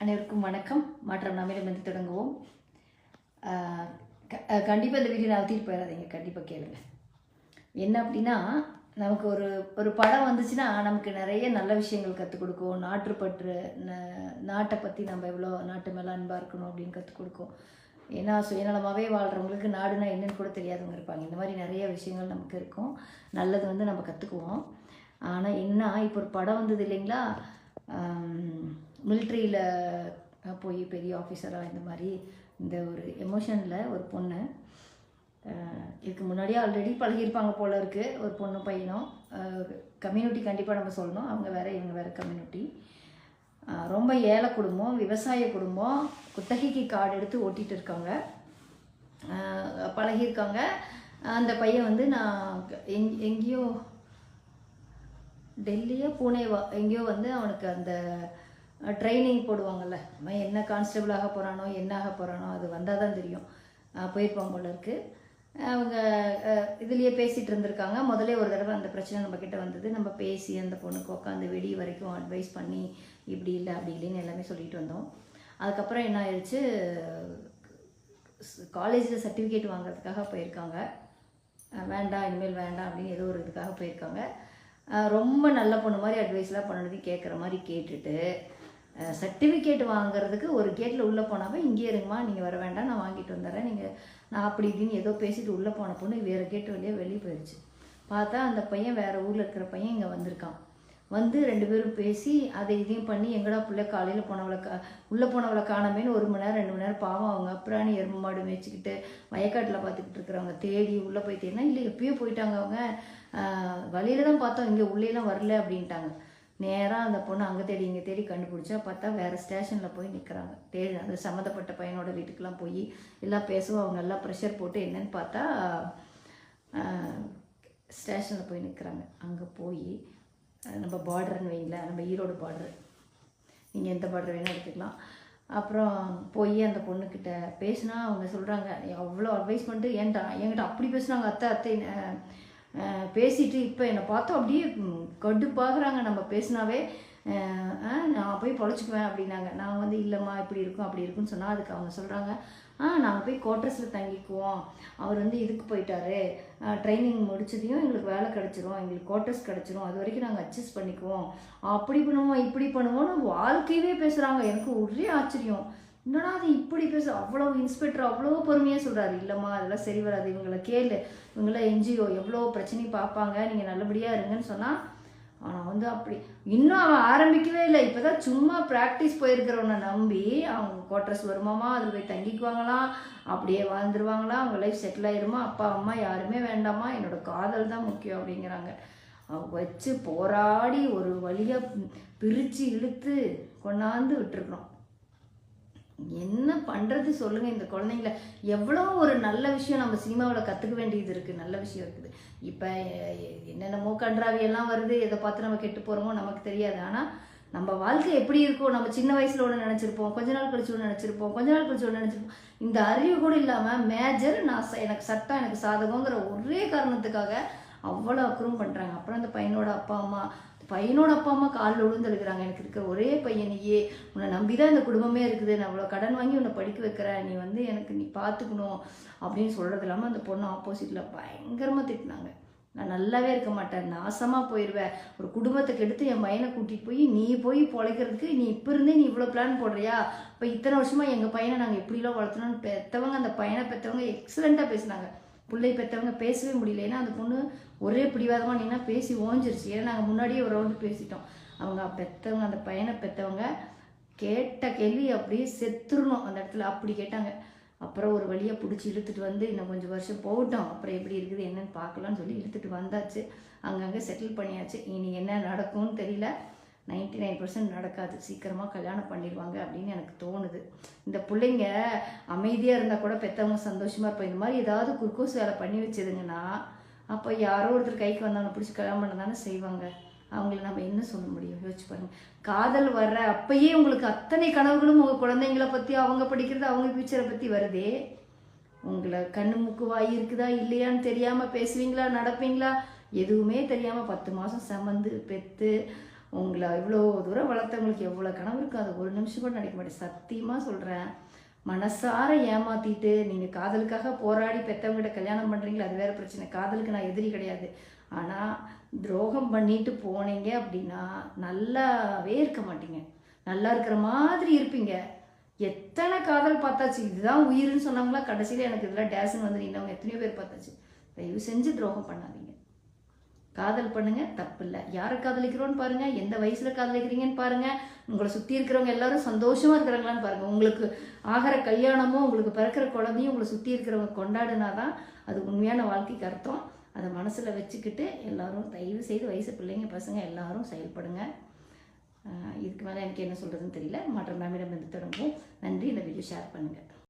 அனைவருக்கும் வணக்கம். மாற்றம் நம்மிடமிருந்து தொடங்குவோம். கண்டிப்பாக இந்த வீடியோ நான் போயிடாதீங்க கண்டிப்பாக கேளுங்க. என்ன அப்படின்னா நமக்கு ஒரு ஒரு படம் வந்துச்சுன்னா நமக்கு நிறைய நல்ல விஷயங்கள் கற்றுக் கொடுக்கும். நாட்டுப்பற்று ந- நாட்டை பற்றி நம்ம எவ்வளோ நாட்டு மேலே அன்பாக இருக்கணும் அப்படின்னு கற்றுக் கொடுக்கும். ஏன்னா சுயநலமாகவே வாழ்கிறவங்களுக்கு நாடுனா என்னன்னு கூட தெரியாதவங்க இருப்பாங்க. இந்த மாதிரி நிறைய விஷயங்கள் நமக்கு இருக்கும். நல்லது வந்து நம்ம கற்றுக்குவோம் ஆனால் என்ன இப்போ ஒரு படம் வந்தது இல்லைங்களா? மிலிட்ரியில் போய் பெரிய ஆஃபீஸராக இந்த மாதிரி இந்த ஒரு எமோஷனில் ஒரு பொண்ணு இதுக்கு முன்னாடியே ஆல்ரெடி பழகியிருப்பாங்க போல இருக்குது ஒரு பொண்ணு பையனும் கம்யூனிட்டி கண்டிப்பாக நம்ம சொல்லணும். அவங்க வேறு இவங்க வேறு கம்யூனிட்டி ரொம்ப ஏழை குடும்பம் விவசாய குடும்பம் குத்தகைக்கு கார்டு எடுத்து ஓட்டிகிட்டு இருக்காங்க. பழகியிருக்காங்க. அந்த பையன் வந்து நான் எங் எங்கேயோ டெல்லியோ பூனேவா எங்கேயோ வந்து அவனுக்கு அந்த ட்ரைனிங் போடுவாங்கல்ல. அவன் என்ன கான்ஸ்டபிளாக போகிறானோ என்ன ஆக போகிறானோ அது வந்தால் தான் தெரியும் போயிருப்பாங்க போயிருப்பான் போல இருக்குது அவங்க இதுலேயே பேசிகிட்டு இருந்திருக்காங்க. முதல்ல ஒரு தடவை அந்த பிரச்சனை நம்ம வந்தது. நம்ம பேசி அந்த பொண்ணுக்கு உட்காந்து வெடி வரைக்கும் அட்வைஸ் பண்ணி இப்படி இல்லை அப்படி இல்லைன்னு எல்லாமே சொல்லிட்டு வந்தோம். அதுக்கப்புறம் என்ன ஆயிடுச்சு காலேஜில் சர்டிஃபிகேட் வாங்குறதுக்காக போயிருக்காங்க. வேண்டாம் இனிமேல் வேண்டாம் அப்படின்னு ஏதோ ஒரு இதுக்காக போயிருக்காங்க. ரொம்ப நல்ல பொண்ணு மாதிரி அட்வைஸ்லாம் பண்ணது கேட்குற மாதிரி கேட்டுட்டு சர்டிஃபிகேட் வாங்குறதுக்கு ஒரு கேட்டில் உள்ளே போனாவே இங்கேயே இருங்கம்மா நீங்கள் வர வேண்டாம் நான் வாங்கிட்டு வந்துடுறேன். நீங்கள் நான் அப்படி இப்படின்னு ஏதோ பேசிட்டு உள்ளே போன பொண்ணு வேறு கேட்டு வழியாக வெளியே போயிடுச்சு பார்த்தா அந்த பையன் வேறு ஊரில் இருக்கிற பையன் இங்கே வந்திருக்கான். வந்து ரெண்டு பேரும் பேசி அதை இதையும் பண்ணி எங்கடா பிள்ளை காலையில் போனவளை கா உள்ளே போனவளை காணமேனு ஒரு மணி நேரம் ரெண்டு மணி நேரம் பாவம் அவங்க அப்புறாணி எருமை மாடு மேய்ச்சிக்கிட்டு வயக்காட்டில் பார்த்துக்கிட்டு இருக்கிறவங்க தேடி உள்ளே போய் தேடினா இல்லை எப்பயோ போயிட்டாங்க அவங்க. வழியில தான் பார்த்தோம் இங்கே உள்ளேலாம் வரல அப்படின்ட்டாங்க. நேராக அந்த பொண்ணு அங்கே தேடி இங்கே தேடி கண்டுபிடிச்சா பார்த்தா வேறு ஸ்டேஷனில் போய் நிற்கிறாங்க தேடி அந்த சம்மந்தப்பட்ட பையனோட வீட்டுக்கெலாம் போய் எல்லாம் பேசுவோம் அவங்க எல்லாம் ப்ரெஷர் போட்டு என்னன்னு பார்த்தா ஸ்டேஷனில் போய் நிற்கிறாங்க அங்கே போய் நம்ம பார்டர்னு வைங்களேன் நம்ம ஈரோடு பார்டர் நீங்கள் எந்த பார்டர் வேணால் எடுத்துக்கலாம். அப்புறம் போய் அந்த பொண்ணுக்கிட்ட பேசினா அவங்க சொல்கிறாங்க அவ்வளோ அட்வைஸ் பண்ணிட்டு ஏன்டா? என்கிட்ட அப்படி பேசுனாங்க அத்தை அத்தை பேசிட்டு இப்போ என்னை பார்த்தோம் அப்படியே ம், கடுப்பாகுறாங்க. நம்ம பேசினாவே நான் போய் பொழைச்சிக்குவேன் அப்படின்னாங்க. நான் வந்து இல்லைம்மா இப்படி இருக்கும் அப்படி இருக்குன்னு சொன்னால் அதுக்கு அவங்க சொல்கிறாங்க ஆ நாங்கள் போய் குவார்ட்டர்ஸில் தங்கிக்குவோம். அவர் வந்து இதுக்கு போயிட்டாரு. ட்ரைனிங் முடிச்சதையும் எங்களுக்கு வேலை கிடச்சிரும். எங்களுக்கு குவார்ட்டர்ஸ் கிடச்சிரும். அது வரைக்கும் நாங்கள் அட்ஜஸ்ட் பண்ணிக்குவோம். அப்படி பண்ணுவோம் இப்படி பண்ணுவோம்னு வாழ்க்கையவே பேசுகிறாங்க எனக்கு ஒரே ஆச்சரியம். என்னடா அது இப்படி பேச? அவ்வளோ இன்ஸ்பெக்டர் அவ்வளோ பொறுமையாக சொல்கிறாரு இல்லைம்மா அதெல்லாம் சரி வராது. இவங்களை கேளு. இவங்களாம் என்ஜிஓ எவ்வளோ பிரச்சனையும் பார்ப்பாங்க. நீங்கள் நல்லபடியாக இருங்கன்னு சொன்னால் ஆனால் வந்து அப்படி இன்னும் அவன் ஆரம்பிக்கவே இல்லை. இப்போ தான் சும்மா ப்ராக்டிஸ் போயிருக்கிறவனை நம்பி அவங்க கோட்ரஸ் வருமாமா அதில் போய் தங்கிக்குவாங்களாம் அப்படியே வாழ்ந்துருவாங்களாம் அவங்க லைஃப் செட்டில் ஆயிருமா? அப்பா அம்மா யாருமே வேண்டாமா? என்னோட காதல் தான் முக்கியம் அப்படிங்கிறாங்க. அவங்க வச்சு போராடி ஒரு வழியாக பிரித்து இழுத்து கொண்டாந்து விட்டுருக்குறோம் என்ன பண்ணுறது சொல்லுங்கள் இந்த குழந்தைங்கள. எவ்வளோ ஒரு நல்ல விஷயம் நம்ம சினிமாவில் கற்றுக்க வேண்டியது இருக்குது நல்ல விஷயம் இருக்குது. இப்போ என்னென்னமோ கன்றாவியெல்லாம் வருது எதை பார்த்து நம்ம கெட்டு போகிறோமோ நமக்கு தெரியாது. ஆனால் நம்ம வாழ்க்கை எப்படி இருக்கும் நம்ம சின்ன வயசில் ஒன்று நினச்சிருப்போம் கொஞ்ச நாள் கழிச்சு ஒன்று நினச்சிருப்போம் கொஞ்ச நாள் கழிச்சு ஒன்று நினச்சிருப்போம். இந்த அறிவு கூட இல்லாமல் மேஜர் நான் எனக்கு சட்டம் எனக்கு சாதகங்கிற ஒரே காரணத்துக்காக அவ்வளோ அக்குறம் பண்ணுறாங்க அப்புறம் அந்த பையனோட அப்பா அம்மா பையனோட அப்பா அம்மா காலில் விழுந்து எனக்கு இருக்கிற ஒரே பையனையே உன்னை நம்பி தான் இந்த குடும்பமே இருக்குது. நான் அவ்வளோ கடன் வாங்கி உன்னை படிக்க வைக்கிறேன். நீ வந்து எனக்கு நீ பார்த்துக்கணும் அப்படின்னு சொல்கிறது இல்லாமல் அந்த பொண்ணு ஆப்போசிட்டில் பயங்கரமாக திட்டினாங்க. நான் நல்லாவே இருக்க மாட்டேன். நாசமாக போயிடுவேன் ஒரு குடும்பத்துக்கு எடுத்து என் பையனை கூட்டிகிட்டு போய் நீ போய் பொழைக்கிறதுக்கு நீ இப்போ இருந்தே நீ இவ்வளோ பிளான் போடுறியா? இப்போ இத்தனை வருஷமாக எங்கள் பையனை நாங்கள் எப்படிலாம் வளர்த்தணும்னு பெற்றவங்க அந்த பையனை பெற்றவங்க எக்ஸலண்ட்டாக பேசினாங்க. பிள்ளை பெற்றவங்க பேசவே முடியல ஏன்னா அந்த பொண்ணு ஒரே பிடிவாதமாக நின்னா பேசி ஓஞ்சிருச்சு. ஏன்னா நாங்கள் முன்னாடியே ஒரு ரவுண்டு பேசிட்டோம். அவங்க பெற்றவங்க அந்த பையனை பெற்றவங்க கேட்ட கேள்வி அப்படியே செத்துருணும் அந்த இடத்துல. அப்படி கேட்டாங்க. அப்புறம் ஒரு வழியாக பிடிச்சி இழுத்துட்டு வந்து இன்னும் கொஞ்சம் வருஷம் போகட்டும். அப்புறம் எப்படி இருக்குது என்னென்னு பார்க்கலாம்னு சொல்லி இழுத்துட்டு வந்தாச்சு. அங்கங்கே செட்டில் பண்ணியாச்சு. இனி என்ன நடக்கும்னு தெரியல. நைன்டி நைன் பர்சன்ட் நடக்காது. சீக்கிரமாக கல்யாணம் பண்ணிடுவாங்க அப்படின்னு எனக்கு தோணுது. இந்த பிள்ளைங்க அமைதியாக இருந்தால் கூட பெற்றவங்க சந்தோஷமாக இருப்பாங்க. இந்த மாதிரி ஏதாவது குறுக்கோஸ் வேலை பண்ணி வச்சதுங்கன்னா அப்போ யாரோ ஒருத்தர் கைக்கு வந்தவனை பிடிச்சி கல்யாணம் பண்ண தானே செய்வாங்க. அவங்கள நம்ம என்ன சொல்ல முடியும்? யோசிச்சு பாருங்க. காதல் வர்ற அப்பயே உங்களுக்கு அத்தனை கனவுகளும் உங்கள் குழந்தைங்கள பற்றி அவங்க படிக்கிறது அவங்க ஃபியூச்சரை பற்றி வருதே. உங்களை கண்ணு மூக்கு வாய் இருக்குதா இல்லையான்னு தெரியாமல் பேசுவீங்களா நடப்பீங்களா? எதுவுமே தெரியாமல் பத்து மாதம் சமந்து பெற்று உங்களை இவ்வளோ தூரம் வளர்த்தவங்களுக்கு எவ்வளோ கனவு இருக்காது ஒரு நிமிஷம் கூட நினைக்க மாட்டேன். சத்தியமாக சொல்கிறேன் மனசார ஏமாத்திட்டு நீங்கள் காதலுக்காக போராடி பெற்றவங்ககிட்ட கல்யாணம் பண்ணுறீங்களா அது வேற பிரச்சனை. காதலுக்கு நான் எதிரி கிடையாது. ஆனால் துரோகம் பண்ணிட்டு போனீங்க அப்படின்னா நல்லாவே இருக்க மாட்டீங்க. நல்லா இருக்கிற மாதிரி இருப்பீங்க. எத்தனை காதல் பார்த்தாச்சு? இதுதான் உயிர்னு சொன்னாங்களா கடைசியில் எனக்கு இதெல்லாம் டேஸ்ன்னு வந்து நின்னவங்க எத்தனையோ பேர் பார்த்தாச்சு. தயவு செஞ்சு துரோகம் பண்ணாதீங்க. காதல் பண்ணுங்க தப்பு இல்லை யாரை காதலிக்கிறோன்னு பாருங்க எந்த வயசுல காதலிக்கிறீங்கன்னு பாருங்க உங்களை சுற்றி இருக்கிறவங்க எல்லாரும் சந்தோஷமா இருக்கிறாங்களான்னு பாருங்க. உங்களுக்கு ஆகிற கல்யாணமும் உங்களுக்கு பிறக்கிற குழந்தையும் உங்களை சுற்றி இருக்கிறவங்க கொண்டாடினாதான் அது உண்மையான வாழ்க்கைக்கு அர்த்தம். அதை மனசில் வச்சுக்கிட்டு எல்லாரும் தயவு செய்து வயசு பிள்ளைங்க பசங்க எல்லாரும் செயல்படுங்க. இதுக்கு மேலே எனக்கு என்ன சொல்கிறதுன்னு தெரியல. மற்ற மேமிடம் வந்து தொடங்குவோம். நன்றி. இந்த வீடியோ ஷேர் பண்ணுங்கள்